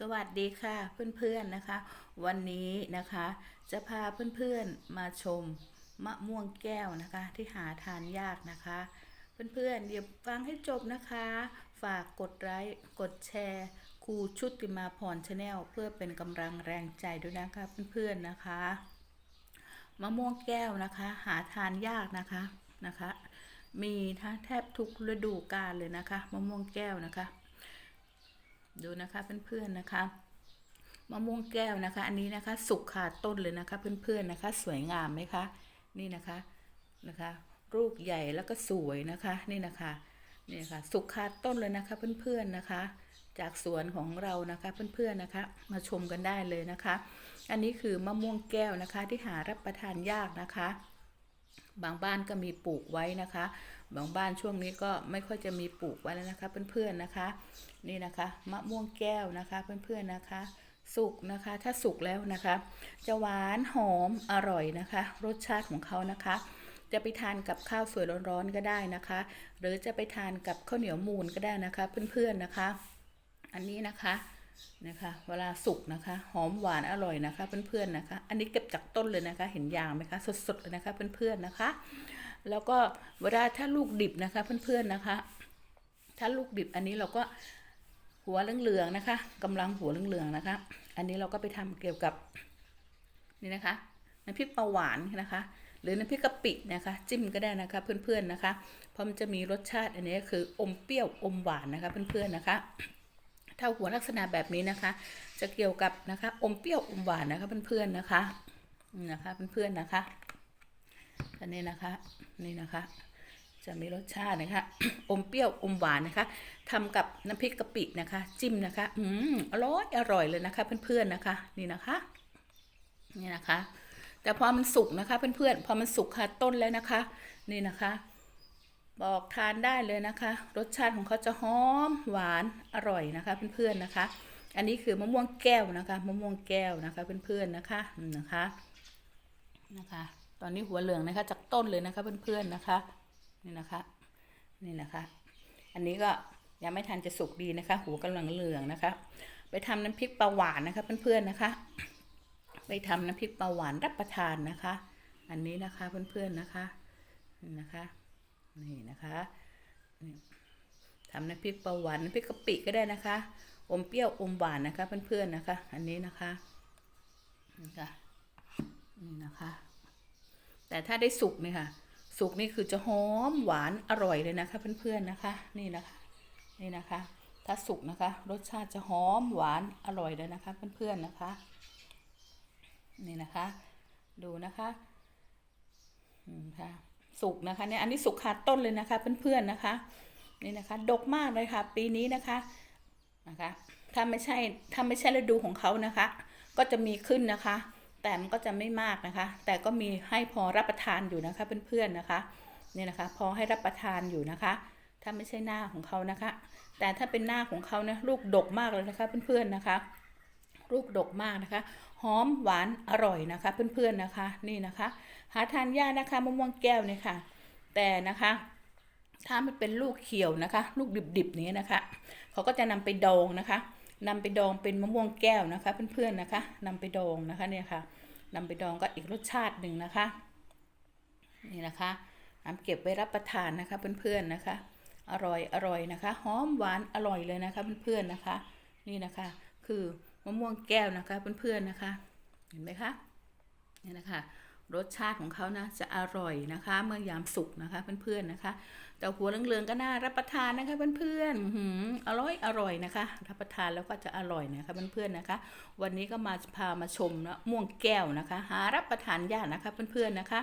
สวัสดีค่ะเพื่อนๆนะคะ วันนี้นะคะจะพาเพื่อนๆมาชมมะม่วงแก้วนะคะ ที่หาทานยากนะคะ เพื่อนๆเดี๋ยวฟังให้จบนะคะ ฝากกดไลค์กดแชร์ครูชุติมาพรชาแนลเพื่อเป็นกำลังแรงใจด้วยนะคะเพื่อนๆนะคะ มะม่วงแก้วนะคะ หาทานยากนะคะนะคะ มีทั้งแทบทุกฤดูกาลเลยนะคะ มะม่วงแก้วนะคะ ดูนะคะเพื่อนๆนะคะมะม่วงแก้วนะคะ อันนี้นะคะ สุกขาต้นเลยนะคะเพื่อนๆนะคะ สวยงามไหมคะ นี่นะคะนะคะลูกใหญ่แล้วก็สวยนะคะนี่นะคะนี่นะคะสุกขาต้นเลยนะคะเพื่อนๆนะคะ จากสวนของเรานะคะเพื่อนๆนะคะ มาชมกันได้เลยนะคะ อันนี้คือมะม่วงแก้วนะคะที่หารับประทานยากนะคะ บางบ้านก็มีปลูกไว้นะคะ บางบ้านช่วงนี้ก็ไม่ค่อยจะมีปลูกไว้แล้วนะคะเพื่อนๆนะคะ นี่นะคะมะม่วงแก้วนะคะเพื่อนๆนะคะสุกนะคะ ถ้าสุกแล้วนะคะ จะหวานหอมอร่อยนะคะ รสชาติของเขานะคะ จะไปทานกับข้าวสวยร้อนๆก็ได้นะคะ หรือจะไปทานกับข้าวเหนียวมูนก็ได้นะคะ เพื่อนๆนะคะ อันนี้นะคะนะคะ เวลาสุกนะคะ หอมหวานอร่อยนะคะ เพื่อนๆนะคะ อันนี้เก็บจากต้นเลยนะคะ เห็นยางไหมคะ สดๆเลยนะคะ เพื่อนๆนะคะ แล้วก็เวลาถ้าลูกดิบนะคะ เพื่อนๆนะคะ ถ้าลูกดิบอันนี้เราก็หัวเหลืองๆนะคะกำลังหัวเหลืองๆนะคะ อันนี้เราก็ไปทำเกี่ยวกับนี่นะคะน้ำพริกปลาหวานนะคะ หรือน้ำพริกกะปินะคะ จิ้มก็ได้นะคะ เพื่อนๆนะคะ เพราะมันจะมีรสชาติอันนี้คืออมเปรี้ยวอมหวานนะคะ เพื่อนๆนะคะถ้าหัวลักษณะแบบนี้นะคะ จะเกี่ยวกับนะคะอมเปรี้ยวอมหวานนะคะเพื่อนๆนะคะนี่นะคะเพื่อนๆนะคะ อันนี้นะคะนี่นะคะ จะมีรสชาตินะคะ อมเปรี้ยวอมหวานนะคะทำกับน้ำพริกกะปินะคะ จิ้มนะคะ อืมอร่อยอร่อยเลยนะคะ เพื่อนๆนะคะ นี่นะคะ นี่นะคะ แต่พอมันสุกนะคะเพื่อนๆพอมันสุกค่ะต้นแล้วนะคะ นี่นะคะบอกทานได้เลยนะคะ รสชาติของเขาจะหอมหวานอร่อยนะคะ เพื่อนๆนะคะ อันนี้คือมะม่วงแก้วนะคะ มะม่วงแก้วนะคะ เพื่อนๆนะคะอืมนะคะนะคะ ตอนนี้หัวเหลืองนะคะจากต้นเลยนะคะเพื่อนๆนะคะ นี่นะคะ นี่นะคะ อันนี้ก็ยังไม่ทันจะสุกดีนะคะ หัวกำลังเหลืองนะคะ ไปทำน้ำพริกปลาหวานนะคะเพื่อนๆนะคะ ไปทำน้ำพริกปลาหวานรับประทานนะคะ อันนี้นะคะเพื่อนๆนะคะนี่นะคะนี่นะคะทำน้ำพริกปลาหวานน้ำพริกกะปิก็ได้นะคะ อมเปรี้ยวอมหวานนะคะเพื่อนๆนะคะ อันนี้นะคะนี่ค่ะนี่นะคะ แต่ถ้าได้สุกเนี่ยค่ะ สุกนี่คือจะหอมหวานอร่อยเลยนะคะ เพื่อนๆนะคะ นี่นะคะนี่นะคะ ถ้าสุกนะคะ รสชาติจะหอมหวานอร่อยเลยนะคะ เพื่อนๆนะคะ นี่นะคะ ดูนะคะอืมค่ะสุกนะคะเนี่ยอันนี้สุกคาดต้นเลยนะคะเพื่อนๆนะคะ นี่นะคะดกมากเลยค่ะ ปีนี้นะคะนะคะ ถ้าไม่ใช่ถ้าไม่ใช่ฤดูของเขานะคะ ก็จะมีขึ้นนะคะ แต่มันก็จะไม่มากนะคะ แต่ก็มีให้พอรับประทานอยู่นะคะเพื่อนๆนะคะเนี่ยนะคะ พอให้รับประทานอยู่นะคะ ถ้าไม่ใช่หน้าของเขานะคะ แต่ถ้าเป็นหน้าของเขานะลูกดกมากเลยนะคะเพื่อนๆนะคะลูกดกมากนะคะ หอมหวานอร่อยนะคะ เพื่อนๆนะคะ นี่นะคะ หาทานยากนะคะมะม่วงแก้วเนี่ยค่ะ แต่นะคะถ้ามันเป็นลูกเขียวนะคะ ลูกดิบๆนี้นะคะ เขาก็จะนำไปดองนะคะ นำไปดองเป็นมะม่วงแก้วนะคะ เพื่อนๆนะคะนำไปดองนะคะเนี่ยค่ะนำไปดองก็อีกรสชาติหนึ่งนะคะนี่นะคะนำเก็บไว้รับประทานนะคะเพื่อนๆนะคะ อร่อยอร่อยนะคะหอมหวานอร่อยเลยนะคะเพื่อนๆนะคะ นี่นะคะคือมะม่วงแก้วนะคะเพื่อนๆนะคะ เห็นไหมคะนี่นะคะ รสชาติของเขานะจะอร่อยนะคะ เมื่อยามสุกนะคะเพื่อนๆนะคะ แต่หัวเหลืองๆก็น่ารับประทานนะคะเพื่อนๆอร่อยอร่อยนะคะ รับประทานแล้วก็จะอร่อยนะคะเพื่อนๆนะคะ วันนี้ก็มาพามาชมนะม่วงแก้วนะคะ หารับประทานยากนะคะเพื่อนๆนะคะ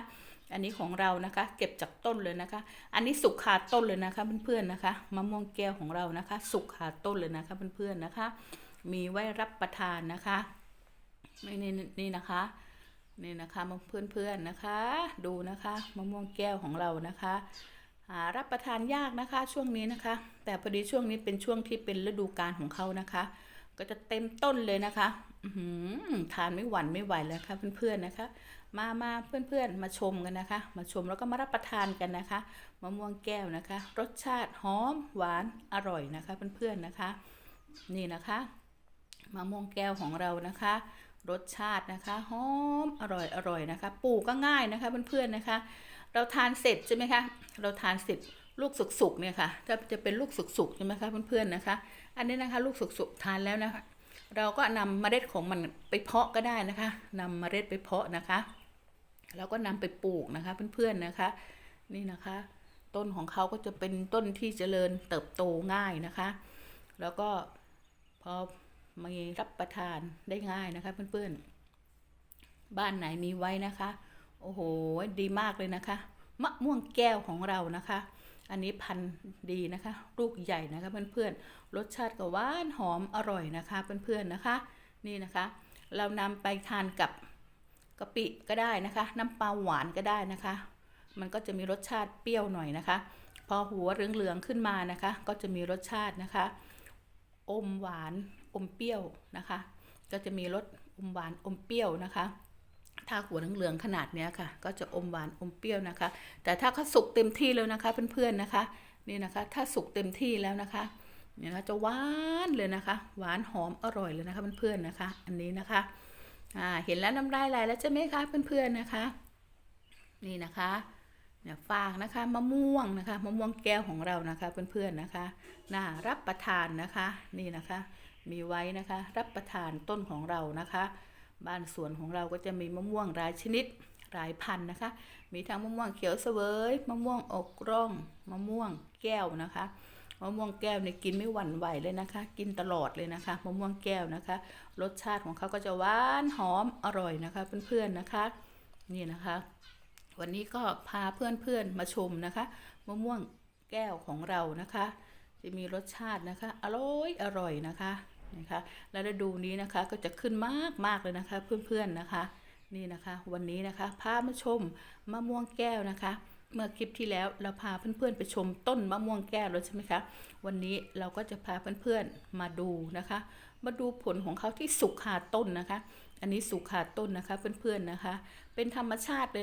อันนี้ของเรานะคะ เก็บจากต้นเลยนะคะ อันนี้สุกคาต้นเลยนะคะเพื่อนๆนะคะมะม่วงแก้วของเรานะคะ สุกคาต้นเลยนะคะเพื่อนๆนะคะ มีไว้รับประทานนะคะนี่นี่นี่นะคะ นี่นะคะมาเพื่อนๆนะคะ ดูนะคะมะม่วงแก้วของเรานะคะหารับประทานยากนะคะช่วงนี้นะคะ แต่พอดีช่วงนี้เป็นช่วงที่เป็นฤดูกาลของเขานะคะ ก็จะเต็มต้นเลยนะคะอือหือทานไม่หวั่นไม่ไหวแล้วค่ะเพื่อนๆนะคะ มามาเพื่อนๆมาชมกันนะคะ มาชมแล้วก็มารับประทานกันนะคะมะม่วงแก้วนะคะ รสชาติหอมหวานอร่อยนะคะเพื่อนๆนะคะ นี่นะคะมะม่วงแก้วของเรานะคะ รสชาตินะคะหอมอร่อยอร่อยนะคะ ปลูกก็ง่ายนะคะเพื่อนๆนะคะ เราทานเสร็จใช่ไหมคะเราทานเสร็จลูกสุกๆเนี่ยค่ะถ้าจะเป็นลูกสุกๆใช่ไหมคะเพื่อนๆนะคะ อันนี้นะคะลูกสุกๆทานแล้วนะคะ เราก็นำเมล็ดของมันไปเพาะก็ได้นะคะนำเมล็ดไปเพาะนะคะแล้วก็นำไปปลูกนะคะเพื่อนๆนะคะ นี่นะคะ ต้นของเขาก็จะเป็นต้นที่เจริญเติบโตง่ายนะคะ แล้วก็พอ มีรับประทานได้ง่ายนะคะ เพื่อนๆ บ้านไหนมีไว้นะคะ โอ้โห ดีมากเลยนะคะ มะม่วงแก้วของเรานะคะ อันนี้พันธุ์ดีนะคะ ลูกใหญ่นะคะ เพื่อนๆ รสชาติก็หวานหอมอร่อยนะคะ เพื่อนๆนะคะ นี่นะคะ เรานำไปทานกับกะปิก็ได้นะคะ น้ำปลาหวานก็ได้นะคะ มันก็จะมีรสชาติเปรี้ยวหน่อยนะคะ พอหัวเหลืองๆขึ้นมานะคะ ก็จะมีรสชาตินะคะ อมหวาน อมเปรี้ยวนะคะ ก็จะมีรสอมหวานอมเปรี้ยวนะคะ ถ้าหัวเหลืองๆขนาดเนี้ยค่ะ ก็จะอมหวานอมเปรี้ยวนะคะ แต่ถ้าเขาสุกเต็มที่แล้วนะคะเพื่อนๆนะคะนี่นะคะ ถ้าสุกเต็มที่แล้วนะคะเนี่ยนะจะหวานเลยนะคะ หวานหอมอร่อยเลยนะคะเพื่อนๆนะคะ อันนี้นะคะอ่าเห็นแล้วน้ำลายไหลแล้วใช่ไหมคะเพื่อนๆนะคะ นี่นะคะเนี่ยฟางนะคะมะม่วงนะคะมะม่วงแก้วของเรานะคะเพื่อนๆนะคะ น่ารับประทานนะคะนี่นะคะ มีไว้นะคะ รับประทานต้นของเรานะคะ บ้านสวนของเราก็จะมีมะม่วงรายชนิดรายพันธุ์นะคะ มีทั้งมะม่วงเขียวเสวยมะม่วงอกร่องมะม่วงแก้วนะคะมะม่วงแก้วเนี่ยกินไม่หวั่นไหวเลยนะคะ กินตลอดเลยนะคะมะม่วงแก้วนะคะ รสชาติของเขาก็จะหวานหอมอร่อยนะคะ เพื่อนๆนะคะ นี่นะคะ วันนี้ก็พาเพื่อนๆมาชมนะคะมะม่วงแก้วของเรานะคะ จะมีรสชาตินะคะ อร่อยอร่อยนะคะ นะคะ แล้วฤดูนี้นะคะก็จะขึ้นมากมากเลยนะคะ เพื่อนๆนะคะ นี่นะคะ วันนี้นะคะพามาชมมะม่วงแก้วนะคะ เมื่อคลิปที่แล้วเราพาเพื่อนๆไปชมต้นมะม่วงแก้วแล้วใช่ไหมคะ วันนี้เราก็จะพาเพื่อนๆมาดูนะคะ มาดูผลของเขาที่สุกคาต้นนะคะ อันนี้สุกคาต้นนะคะเพื่อนๆนะคะ เป็นธรรมชาติเลย